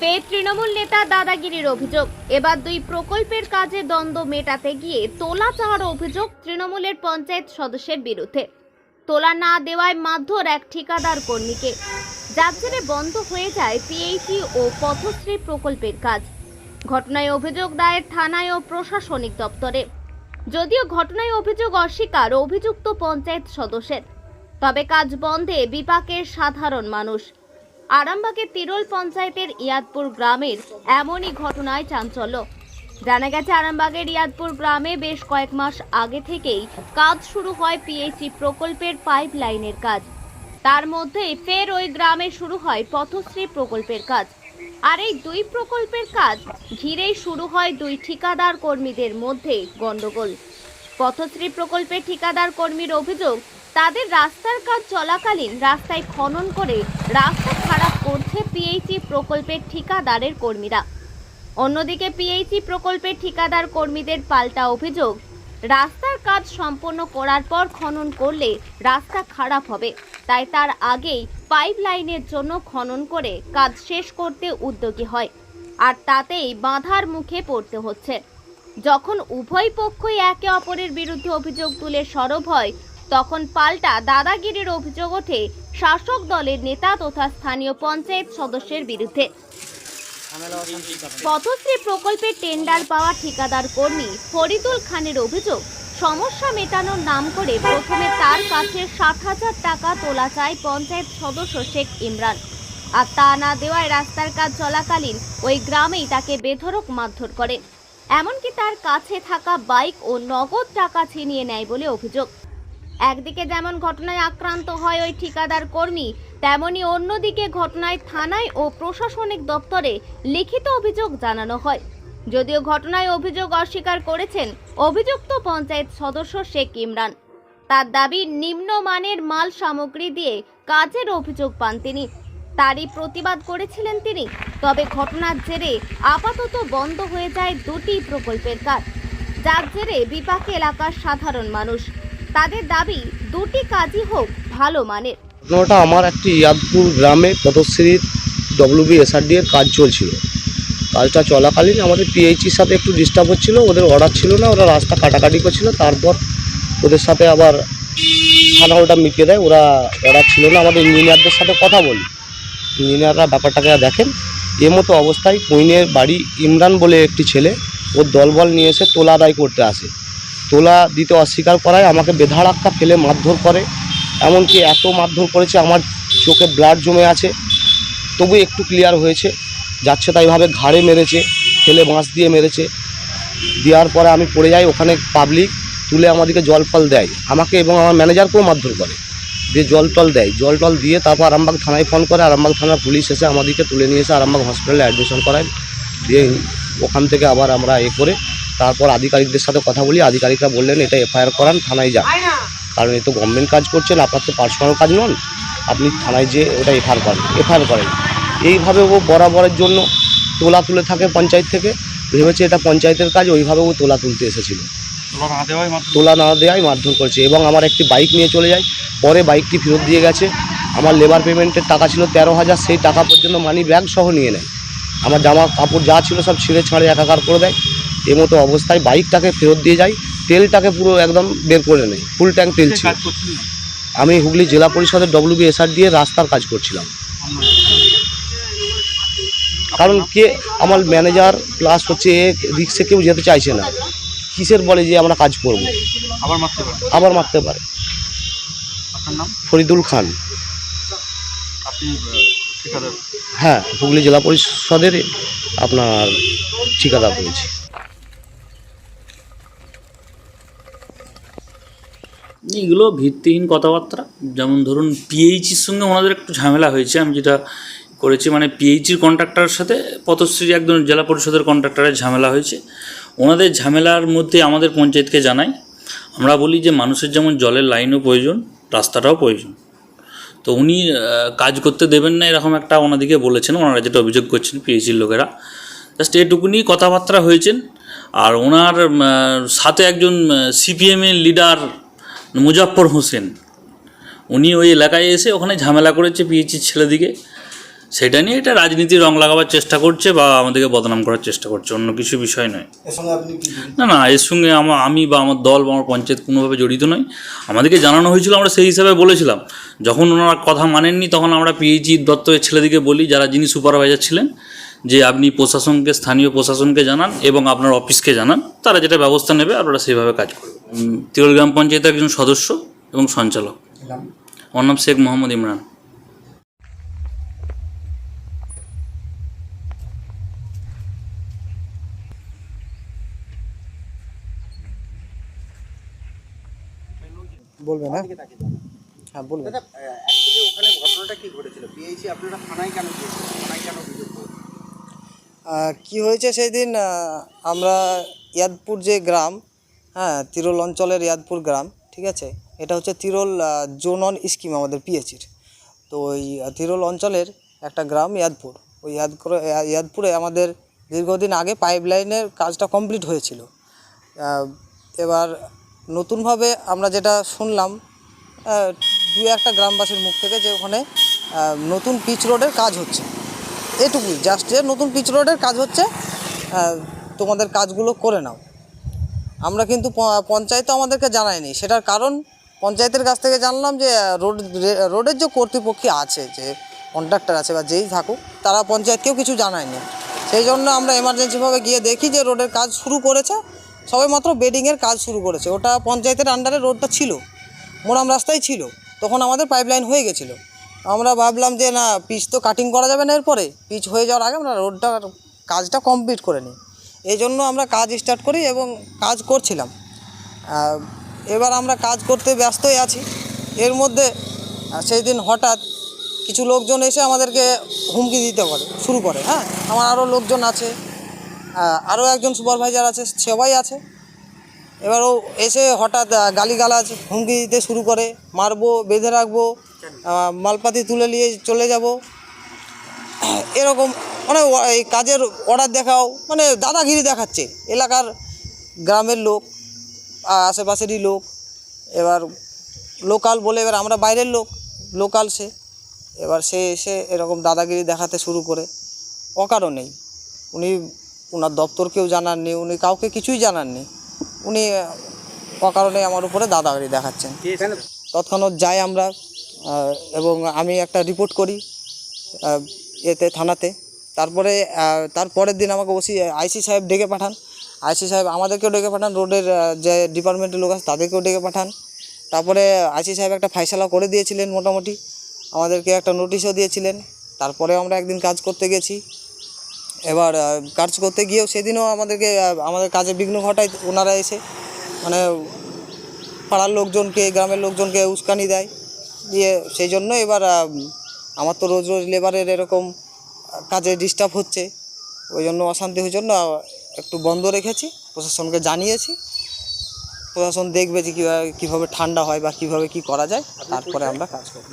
ফের তৃণমূল নেতা দাদাগিরির অভিযোগ। এবার দুই প্রকল্পের কাজে দ্বন্দ্ব মেটাতে গিয়ে তোলা চাওয়ার অভিযোগ তৃণমূলের পঞ্চায়েত সদস্যের বিরুদ্ধে। তোলা না দেওয়ায় মারধর এক ঠিকাদার কর্মীকে। যার জেরে বন্ধ হয়ে যায় পিএইচি ও পথশ্রী প্রকল্পের কাজ। ঘটনায় অভিযোগ দায়ের থানায় ও প্রশাসনিক দপ্তরে। যদিও ঘটনায় অভিযোগ অস্বীকার অভিযুক্ত পঞ্চায়েত সদস্যের। তবে কাজ বন্ধে বিপাকের সাধারণ মানুষ। আরামবাগের তিরোল পঞ্চায়েতের ইয়াদপুর গ্রামের এমনই ঘটনায় চাঞ্চল্য। জানা গেছে, আরামবাগের ইয়াদপুর গ্রামে বেশ কয়েক মাস আগে থেকেই কাজ শুরু হয় পিএইচি প্রকল্পের পাইপ লাইনের কাজ। তার মধ্যেই ফের ওই গ্রামে শুরু হয় পথশ্রী প্রকল্পের কাজ। আর এই দুই প্রকল্পের কাজ ঘিরেই শুরু হয় দুই ঠিকাদার কর্মীদের মধ্যে গন্ডগোল পথশ্রী প্রকল্পের ঠিকাদার কর্মীর অভিযোগ তাদের রাস্তার কাজ চলাকালীন রাস্তায় খনন করে রাস্তা খারাপ করছে পিএইচি প্রকল্পের ঠিকাদারের কর্মীরা। অন্যদিকে পিএইচি প্রকল্পের ঠিকাদার কর্মীদের পাল্টা অভিযোগ, রাস্তার কাজ সম্পন্ন করার পর খনন করলে রাস্তা খারাপ হবে, তাই তার আগেই পাইপ লাইনের জন্য খনন করে কাজ শেষ করতে উদ্যোগী হয়, আর তাতেই বাধার মুখে পড়তে হচ্ছে। যখন উভয় পক্ষই একে অপরের বিরুদ্ধে অভিযোগ তুলে সরব হয় তখন পাল্টা দাদাগিরির অভিযোগ ওঠে শাসক দলের নেতা তথা স্থানীয় পঞ্চায়েত সদস্যের বিরুদ্ধে। পথশ্রী প্রকল্পের টেন্ডার পাওয়া ঠিকাদার কর্মী ফরিদুল খানের অভিযোগ, সমস্যা মেটানোর নাম করে প্রথমে তার কাছে ষাট হাজার টাকা তোলা চায় পঞ্চায়েত সদস্য শেখ ইমরান। আর তা না দেওয়ায় রাস্তার কাজ চলাকালীন ওই গ্রামেই তাকে বেধড়ক মারধর করে। এমনকি তার কাছে থাকা বাইক ও নগদ টাকা ছিনিয়ে নেয় বলে অভিযোগ। একদিকে যেমন ঘটনায় আক্রান্ত হয় ওই ঠিকাদার কর্মী, তেমনি অন্যদিকে ঘটনায় থানায় ও প্রশাসনিক দপ্তরে লিখিত অভিযোগ জানানো হয়। যদিও ঘটনায় অভিযোগ অস্বীকার করেছেন অভিযুক্ত পঞ্চায়েত সদস্য শেখ ইমরান। তার দাবি নিম্নমানের মাল সামগ্রী দিয়ে কাজের অভিযোগ পান তিনি। তারই প্রতিবাদ করেছিলেন তিনি। তবে ঘটনার জেরে আপাতত বন্ধ হয়ে যায় দুটি প্রকল্পের কাজ। যার জেরে বিপাকে এলাকার সাধারণ মানুষ। তাদের দাবি দুটি কাজই হোক ভালো মানের। ঘটনাটা আমার একটি ইয়াদপুর গ্রামে পথশ্রীর ডব্লিউবি এসআরডি এর কাজ চলছিল। কাজটা চলাকালীন আমাদের পিএইচির সাথে একটু ডিস্টার্ব হচ্ছিল, ওদের অর্ডার ছিল না, ওরা রাস্তা কাটাকাটি করছিল, তারপর ওদের সাথে আবার থানা ওটা মিটিয়ে দেয়, ওরা অর্ডার ছিল না। আমাদের ইঞ্জিনিয়ারদের সাথে কথা বলি। ইঞ্জিনিয়াররা ব্যাপারটাকে দেখেন, এ মতো অবস্থায় কুইনের বাড়ি ইমরান বলে একটি ছেলে, ওর দলবল নিয়ে এসে তোলা আদায় করতে আসে। তোলা দিতে অস্বীকার করায় আমাকে বেধাড়াক্কা ফেলে মারধর করে, এমনকি এত মারধর করেছে আমার চোখে ব্লাড জমে আছে। তবু একটু ক্লিয়ার হয়েছে, যাচ্ছে তাইভাবে ঘাড়ে মেরেছে, ফেলে বাঁশ দিয়ে মেরেছে। দেওয়ার পরে আমি পড়ে যাই ওখানে পাবলিক তুলে আমাদেরকে জল ফল দেয়। আমাকে এবং আমার ম্যানেজারকেও মারধর করে, দিয়ে জল টল দেয়। জল টল দিয়ে তারপর আরামবাগ থানায় ফোন করে, আরামবাগ থানার পুলিশ এসে আমাদেরকে তুলে নিয়ে এসে আরামবাগ হসপিটালে অ্যাডমিশন করায়। দিয়ে ওখান থেকে আবার আমরা এ করে তারপর আধিকারিকদের সাথে কথা বলি আধিকারিকরা বললেন এটা এফআইআর করান থানায় যান। কারণ এ তো গভর্নমেন্ট কাজ করছেন আপনার তো পার্সোনাল কাজ নন। আপনি থানায় যেয়ে ওটা এফআইআর করেন এফআইআর করেন। এইভাবে ও বরাবরের জন্য তোলা তুলে থাকে পঞ্চায়েত থেকে। ভেবেছে এটা পঞ্চায়েতের কাজ ওইভাবে ও তোলা তুলতে এসেছিল। তোলা না দেওয়াই মাত্র তোলা না দেওয়াই মারধর করেছে। এবং আমার একটি বাইক নিয়ে চলে যায়। পরে বাইকটি ফেরত দিয়ে গেছে। আমার লেবার পেমেন্টের টাকা ছিল তেরো হাজার। সেই টাকা পর্যন্ত মানি ব্যাগ সহ নিয়ে নেয়। আমার জামা কাপড় যা ছিল সব ছিঁড়ে ছাড়ে একাকার করে দেয়। এ মতো অবস্থায় বাইকটাকে ফেরত দিয়ে যায় তেলটাকে পুরো একদম বের করে নেয় ফুল ট্যাঙ্ক তেল ছিল। আমি হুগলি জেলা পরিষদের ডব্লিউবি এসআর দিয়ে রাস্তার কাজ করছিলাম। কারণ কে আমার ম্যানেজার প্লাস হচ্ছে এ রিক্সে কেউ যেতে চাইছে না। কিসের বলে যে আমরা কাজ করব? আবার মারতে পারে। আবার মারতে পারে। ফরিদুল খান। হ্যাঁ হুগলি জেলা পরিষদের আপনার ঠিকাদার রয়েছে। এগুলো ভিত্তিহীন কথাবার্তা। যেমন ধরুন পিএইচির সঙ্গে ওনাদের একটু ঝামেলা হয়েছে, আমি যেটা করেছি মানে পিএইচির কন্ট্রাক্টরের সাথে পথশ্রী একজন জেলা পরিষদের কন্ট্রাক্টরের ঝামেলা হয়েছে। ওনাদের ঝামেলার মধ্যে আমাদের পঞ্চায়েতকে জানাই। আমরা বলি যে মানুষের যেমন জলের লাইনও প্রয়োজন, রাস্তাটাও প্রয়োজন। তো উনি কাজ করতে দেবেন না এরকম একটা ওনাদিকে বলেছেন, ওনারা যেটা অভিযোগ করছেন পিএইচির লোকেরা। জাস্ট এটুকুনি কথাবার্তা হয়েছেন। আর ওনার সাথে একজন সিপিএমের লিডার মুজাফর হোসেন। উনি ওই এলাকায় এসে ওখানে ঝামেলা করেছে পিএইচির ছেলেদিকে। সেটা নিয়ে এটা রাজনীতির রং লাগাবার চেষ্টা করছে বা আমাদেরকে বদনাম করার চেষ্টা করছে অন্য কিছু বিষয় নয়। না না এর সঙ্গে আমার আমি বা আমার দল বা আমার পঞ্চায়েত কোনোভাবে জড়িত নয় আমাদেরকে জানানো হয়েছিল আমরা সেই হিসাবে বলেছিলাম। যখন ওনারা কথা মানেননি তখন আমরা পিএইচি দত্তের ছেলেদিকে বলি যারা যিনি সুপারভাইজার ছিলেন যে আপনি প্রশাসনকে স্থানীয় প্রশাসনকে জানান এবং আপনার অফিসকে জানান তারা যেটা ব্যবস্থা নেবে আপনারা সেইভাবে কাজ করবেন। উম, তিরুল গ্রাম পঞ্চায়েতের একজন সদস্য এবং সঞ্চালক। নাম শেখ মোহাম্মদ ইমরান। বলবেন হ্যাঁ হ্যাঁ ওখানে ঘটনাটা কি ঘটেছিল? পিএইচি আপনারা থানায় কেন থানায় কেন কি হয়েছে সেই দিন আমরা ইয়াদপুর যে গ্রাম হ্যাঁ তিরোল অঞ্চলের ইয়াদপুর গ্রাম, ঠিক আছে? এটা হচ্ছে তিরোল জোনন স্কিম আমাদের পিএইচির তো ওই তিরোল অঞ্চলের একটা গ্রাম ইয়াদপুর। ওই ইয়াদপুরে ইয়াদপুরে আমাদের দীর্ঘদিন আগে পাইপ লাইনের কাজটা কমপ্লিট হয়েছিল। এবার নতুনভাবে আমরা যেটা শুনলাম দু একটা গ্রামবাসীর মুখ থেকে যে ওখানে নতুন পিচ রোডের কাজ হচ্ছে। এটুকুই, জাস্ট যে নতুন পিচ রোডের কাজ হচ্ছে তোমাদের কাজগুলো করে নাও। আমরা কিন্তু পঞ্চায়েতও আমাদেরকে জানায়নি। সেটার কারণ পঞ্চায়েতের কাছ থেকে জানলাম যে, রোড রোডের যে কর্তৃপক্ষ আছে, যে কন্ট্রাক্টর আছে বা যেই থাকুক, তারা পঞ্চায়েতকেও কিছু জানায়নি। সেই জন্য আমরা এমার্জেন্সিভাবে গিয়ে দেখি যে, রোডের কাজ শুরু করেছে। সবে মাত্র বেডিংয়ের কাজ শুরু করেছে। ওটা পঞ্চায়েতের আন্ডারে রোডটা ছিল। মোরাম রাস্তায় ছিল। তখন আমাদের পাইপলাইন হয়ে গেছিল। আমরা ভাবলাম যে, না, পিচ তো কাটিং করা যাবে না এরপরে। পিচ হয়ে যাওয়ার আগে আমরা রোডটা কাজটা কমপ্লিট করে নিই। এই জন্য আমরা কাজ স্টার্ট করি এবং কাজ করছিলাম। এবার আমরা কাজ করতে ব্যস্তই আছি। এর মধ্যে সেই দিন হঠাৎ কিছু লোকজন এসে আমাদেরকে হুমকি দিতে পারে শুরু করে হ্যাঁ? আমার আরও লোকজন আছে আরও একজন সুপারভাইজার আছে, সবাই আছে। এবার ও এসে হঠাৎ গালিগালাজ, হুমকি দিতে শুরু করে, মারবো, বেঁধে রাখব মালপাতি তুলে নিয়ে চলে যাব। এরকম মানে এই কাজের অর্ডার দেখাও মানে দাদাগিরি দেখাচ্ছে। এলাকার গ্রামের লোক আশেপাশেরই লোক এবার লোকাল বলে এবার আমরা বাইরের লোক লোকাল সে। এবার সে এসে এরকম দাদাগিরি দেখাতে শুরু করে। অকারণেই উনি ওনার দপ্তরকেও জানাননি উনি কাউকে কিছুই জানাননি উনি অকারণে আমার উপরে দাদাগিরি দেখাচ্ছেন। তৎক্ষণাৎ যাই আমরা এবং আমি একটা রিপোর্ট করি এতে থানাতে। তারপরে আহ, তার পরের দিন আমাকে ওসি আইসি সাহেব ডেকে পাঠান। আইসি সাহেব আমাদেরকেও ডেকে পাঠান রোডের যে ডিপার্টমেন্টের লোক আছে তাদেরকেও ডেকে পাঠান। তারপরে আইসি সাহেব একটা ফাইসালা করে দিয়েছিলেন মোটামুটি। আমাদেরকে একটা নোটিশও দিয়েছিলেন। তারপরে আমরা একদিন কাজ করতে গেছি। এবার কাজ করতে গিয়েও সেদিনও আমাদেরকে আমাদের কাজে বিঘ্ন ঘটায় ওনারা এসে। মানে পাড়ার লোকজনকে গ্রামের লোকজনকে উস্কানি দেয়। দিয়ে সেই জন্য এবার আমার তো রোজ রোজ লেবারের এরকম কাজে ডিস্টার্ব হচ্ছে। ওই জন্য অশান্তি হওয়ার জন্য একটু বন্ধ রেখেছি প্রশাসনকে জানিয়েছি। প্রশাসন দেখবে যে কীভাবে কীভাবে ঠান্ডা হয় বা কীভাবে কি করা যায় তারপরে আমরা কাজ করব।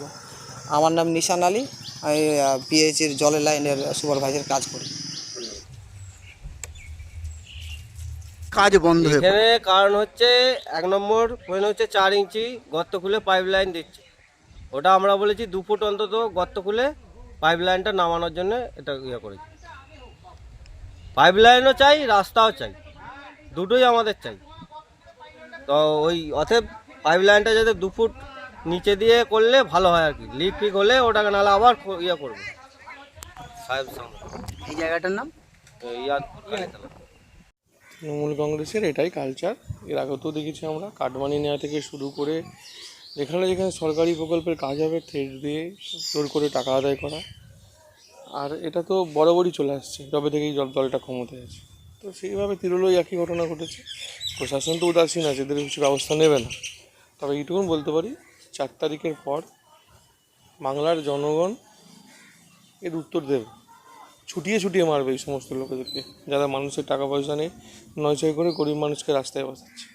আমার নাম নিশান আলী আমি পিএইচির জলের লাইনের সুপারভাইজার কাজ করি। কাজ বন্ধ এখানে কারণ হচ্ছে এক নম্বর পয়েন্ট হচ্ছে চার ইঞ্চি গর্ত খুলে পাইপ লাইন দিচ্ছে। ওটা আমরা বলেছি দু ফুট অন্তত গর্ত খুলে পাইপ লাইনটা নামানোর জন্য এটা ইয়ে করেছি। পাইপ লাইনও চাই রাস্তাও চাই দুটোই আমাদের চাই। তো ওই অতএব পাইপ লাইনটা যাতে দু ফুট নিচে দিয়ে করলে ভালো হয় আর কি লিক ফিক হলে ওটাকে নাহলে আবার ইয়ে করবে। সাহেব এই জায়গাটার নাম? তৃণমূল কংগ্রেসের এটাই কালচার এর আগেও তো দেখেছি আমরা কাটমানি নেওয়া থেকে শুরু করে যেখানে যেখানে সরকারি প্রকল্পের কাজ হবে, থ্রেড দিয়ে জোর করে টাকা আদায় করা। আর এটা তো বরাবরই চলে আসছে, যবে থেকেই দল দলটা ক্ষমতায় আছে। তো সেইভাবে তিরুলেও একই ঘটনা ঘটেছে। প্রশাসন তো উদাসীন আছে, এদের কিছু ব্যবস্থা নেবে না। তবে এইটুকুন বলতে পারি, চার তারিখের পর বাংলার জনগণ এর উত্তর দেবে। ছুটিয়ে ছুটিয়ে মারবে এই সমস্ত লোকেদেরকে, যারা মানুষের টাকা পয়সা নেই, নয় করে গরিব মানুষকে রাস্তায় বসাচ্ছে।